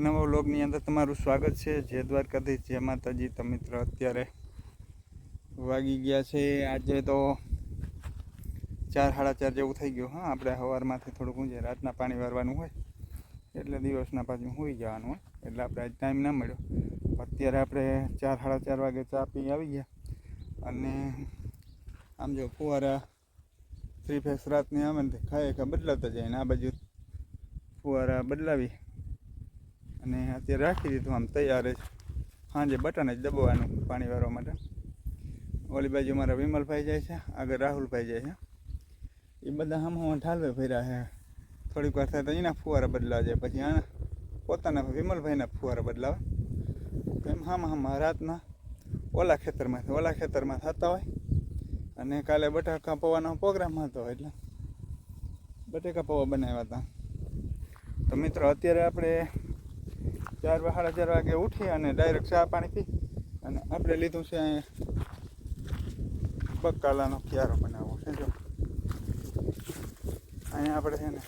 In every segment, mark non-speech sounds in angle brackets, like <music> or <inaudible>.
નવા વ્લોગની અંદર તમારું સ્વાગત છે. જય દ્વારકાધીશ. જય માતાજી. તો મિત્રો, અત્યારે વાગી ગયા છે. આજે તો ચાર, સાડા ચાર જેવું થઈ ગયું, હા. આપણે સવારમાંથી થોડુંક ઊંઝે રાતના પાણી વારવાનું હોય, એટલે દિવસના પાછું સૂઈ જવાનું હોય એટલે આપણે આજ ટાઈમ ના મળ્યો. અત્યારે આપણે ચાર, સાડા ચાર વાગે ચા પી આવી ગયા. અને આમ જો ફુવારા થ્રી ફેસ રાતની આવે ને ખાય ખા બદલાતા જાય ને આ બાજુ ફુવારા બદલાવી. અને અત્યારે રાખી દીધું આમ તૈયાર જ. સાંજે બટન જ દબાવવાનું પાણી વાળવા માટે. ઓલી બાજુ મારા વિમલભાઈ જાય છે, આગળ રાહુલભાઈ જાય છે. એ બધા આમ હું ઠાલવે ફર્યા છે. થોડીક વાર થાય તો એના ફુવારા બદલાવા જાય. પછી આના પોતાના વિમલભાઈના ફુવારા બદલાવે. એમ હામ હામ રાતના ઓલા ખેતરમાંથી ઓલા ખેતરમાં થતા હોય. અને કાલે બટાકા પૌવાનો પ્રોગ્રામ હતો એટલે બટાકા પૌવા બનાવ્યા હતા. તો મિત્રો, અત્યારે આપણે ચાર સાડા ચાર વાગે ઉઠી અને ડાયરેક્ટ ચા પાણી પી અને આપણે લીધું છે અહીંયા બકાલાનો ક્યારો બનાવવો છે, જો. અહીંયા આપણે છે ને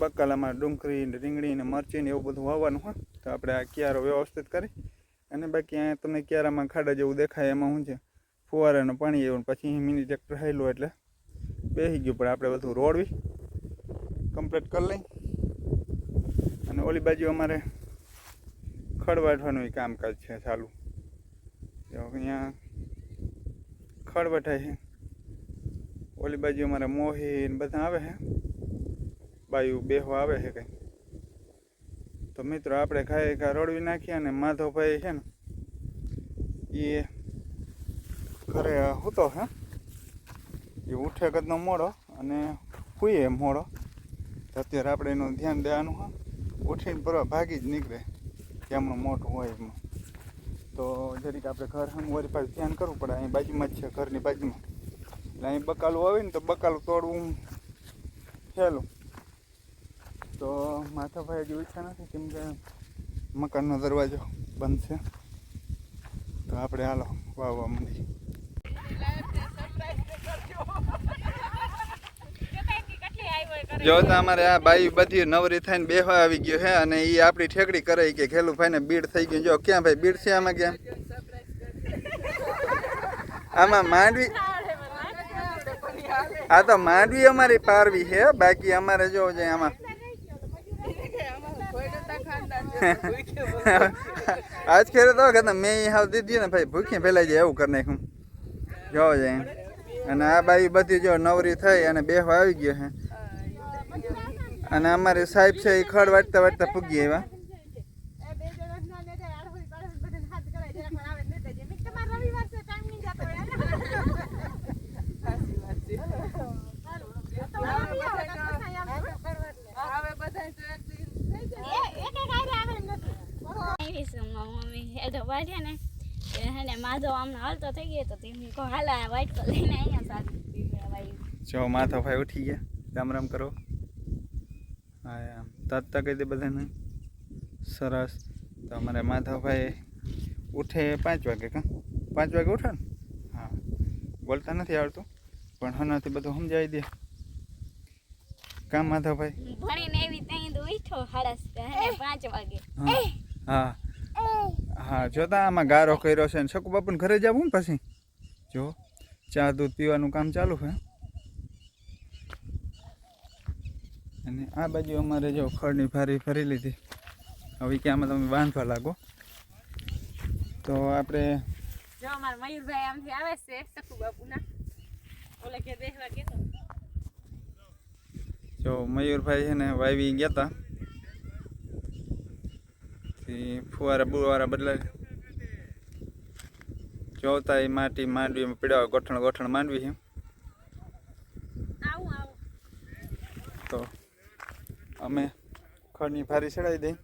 બકાલામાં ડુંગળી ને રીંગણી ને મરચી ને એવું બધું વાવવાનું હોય, તો આપણે આ ક્યારો વ્યવસ્થિત કરી અને બાકી અહીંયા તમને ક્યારામાં ખાડા જેવું દેખાય એમાં શું છે ફુવારાનું પાણી એવું પછી મિની ટ્રેક્ટર હેલું એટલે બેસી ગયું, પણ આપણે બધું રોડવી કમ્પ્લીટ કરી લઈ. અને ઓલી બાજુ અમારે ખડ વાઢવાનું કામકાજ છે ચાલુ. અહીંયા ખડ વટાય છે ઓલી બાજુ અમારે મોહી ને બધા આવે છે બાયું બેહો આવે છે કંઈ. તો મિત્રો આપણે ખાઈ ખા રોડવી નાખીએ અને માધવભાઈ છે ને એ ઘરે હૂતો હે. એ ઉઠે કદનો મોડો અને હુઈએ મોડો. અત્યારે આપણે એનું ધ્યાન દેવાનું હા. ઉઠીને પરવા ભાગી જ નીકળે કેમનું મોટું હોય એમાં. તો જરીક આપણે ઘર હમ, વળી પાછું ધ્યાન કરવું પડે, અહીં બાજુમાં જ છે ઘરની બાજુમાં. એટલે અહીં બકાલું આવે ને તો બકાલું તોડવું સહેલું તો માથાભાઈ હજી ઈચ્છા નથી, કેમ કે મકાનનો દરવાજો બંધ છે. તો આપણે હાલો વાવવા માંડી જો તો અમારે આ બાઈ બધી નવરી થઈને બેહવા આવી ગયો છે અને એ આપણી ઠેકડી કરે કે ખેલું ભાઈ ને બીડ થઈ ગયું. જો, ક્યાં ભાઈ? બીડ છે આમાં ક્યાં? આમાં માંડવી આ તો માંડવી અમારી પારવી છે બાકી અમારે જો છે આમાં <laughs> આજ ખેરે તો કે મેં હાવ દીધી ને ભાઈ, ભૂખી ફેલાઈ જાય એવું કરી નાખ્યું. જો જાય અને આ બાઈ બધી જો નવરી થઈ અને બેહવા આવી ગયો છે અને અમારે સાહેબ છે એ ખડ વાટતા વાટતા પૂગી આવ્યા. માધો આમને હાલતો થઈ ગયો તો તેમને હાલા વાઈટ કલર લઈને અહીંયા સારી. જો માથા ભાઈ ઉઠી ગયા. રામ રામ કરો. હા આમ તાતા કહી દે બધાને. સરસ. તો અમારા માધવભાઈ ઉઠે પાંચ વાગે કાં? પાંચ વાગે ઉઠે ને? હા. બોલતા નથી આવડતું પણ હનાથી બધું સમજાવી દે. કામ માધવભાઈ ભણીને એવી ત્યાં તો ઉઠો સાડા પાંચ વાગે. હા. હા. હા જોતા આમાં ગારો કર્યો છે ને શકુ બાપુને ઘરે જવું ને પછી? જો ચા દૂધ પીવાનું કામ ચાલુ છે. અને આ બાજુ અમારે જો ખડની ફારી ફરી લીધી. હવે કે આમાં તમે બાંધવા લાગો. તો આપણે જો અમાર મયુરભાઈ આમથી આવે છે સકુ બાપુના. ઓલે કે બેહવા ગયો જો મયુરભાઈ છે ને વાવી ગયા હતા ફુવારા બુવારા બદલાય જોતા એ માટી માંડવી પીડા ગોઠણ ગોઠણ માંડવી છે આવું આવું તો અમે ખડની ફારી ચડાવી દઈ.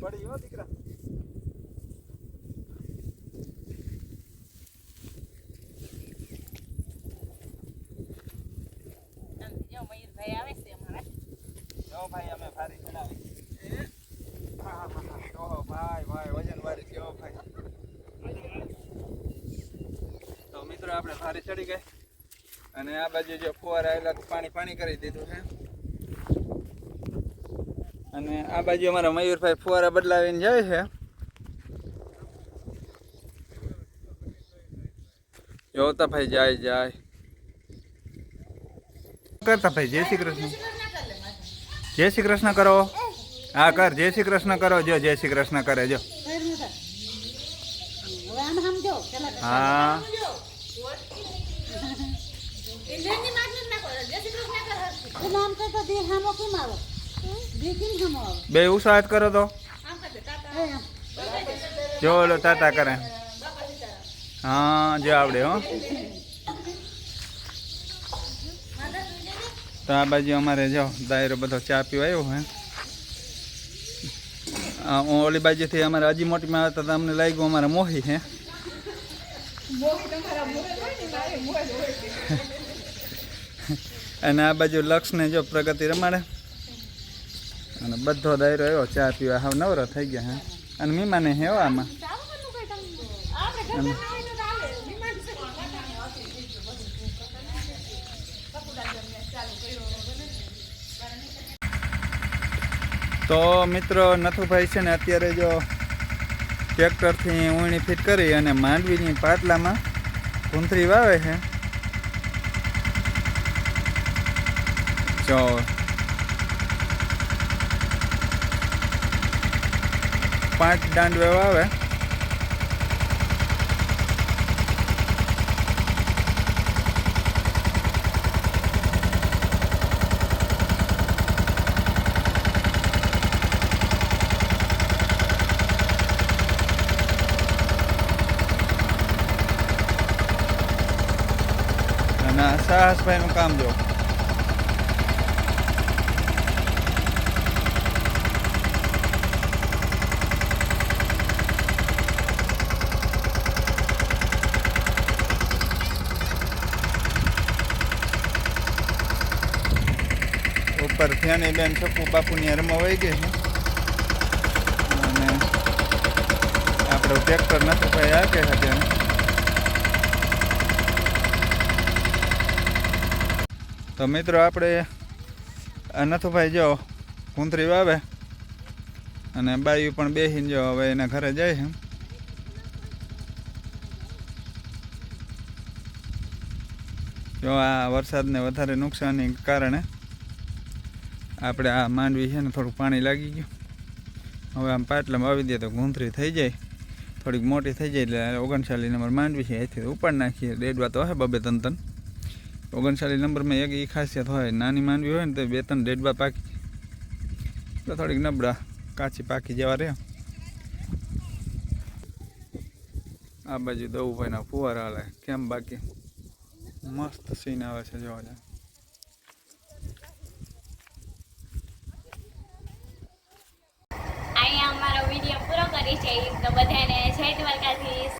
પડી હો દીકરા. મયુરભાઈ આવે છે અમારા. ભાઈ અમે ફારી ચડાવી હા હા હા ઓહો ભારે ચડી ગઈ. અને આ બાજુ જો ફુવારા આવેલા તો પાણી પાણી કરી દીધું છે. અને આ બાજુ અમારા મયુરભાઈ ફુવારા બદલાવીને જાય છે. જોતા ભાઈ જાય જાય. કરતા ભાઈ જય શ્રી કૃષ્ણ. જય શ્રી કૃષ્ણ કરો. હા કર. જય શ્રી કૃષ્ણ કરો. જો જય શ્રી કૃષ્ણ કરે જો. હા. નામ તો તો હામો કેમ આવો? દે કેમ હામો આવો? બે ઉસાહત કરો તો. એ જો ઓલો તાતા કરે. હા જો આવડે હો. તો આ બાજુ અમારે જો દાયરો બધો ચા પીવા આવ્યો હે. હું ઓલી બાજુથી અમારે હજી મોટીમાં આવતા હતા અમને લાગ્યું અમારે મોહી હે. અને આ બાજુ લક્ષને જો પ્રગતિ રમાડે. અને બધો દાયરો આવ્યો ચા પીવા હાવ નવરો થઈ ગયા, હે. અને મીમાને હેવો આમાં. તો મિત્રો, નથુભાઈ છે ને અત્યારે જો ટ્રેક્ટરથી ઊણી ફિટ કરી અને માંડવીની પાટલામાં કુંથરી વાવે છે. જો પાંચ દાંડ આવે અને સાહસભાઈનું કામ જો ફેની બેન છકુ બાપુની રમવા વહી ગઈ છે. અને આપણો ટ્રેક્ટર નથી ભાઈ આગે છે તો મિત્રો આપણે આ નથુભાઈ જો કુંતરી વાવે અને બાયું પણ બેસીને જો હવે એના ઘરે જાય છે. જો આ વરસાદને વધારે નુકસાનની કારણે આપણે આ માંડવી છે ને થોડુંક પાણી લાગી ગયું. હવે આમ પાટલામાં વાવી દે તો ગુંથરી થઈ જાય. થોડીક મોટી થઈ જાય એટલે ઓગણચાલીસ નંબર માંડવી છે. એથી ઉપાડ નાખીએ. ડેડવા તો હોય બબે તન તન. ઓગણચાલીસ નંબરમાં એક એ ખાસિયત હોય. નાની માંડવી હોય ને તો બે ત્રણ ડેડવા પાકી. તો થોડીક નબળા કાચી પાકી જવા રહે આ બાજુ દવુભાઈના ફુવારા હાલે. કેમ બાકી? મસ્ત સીન આવે છે જોવા જાય અહીંયા અમારો વીડિયો પૂરો કરી છે. તો બધાને જય દ્વારકાધીશ.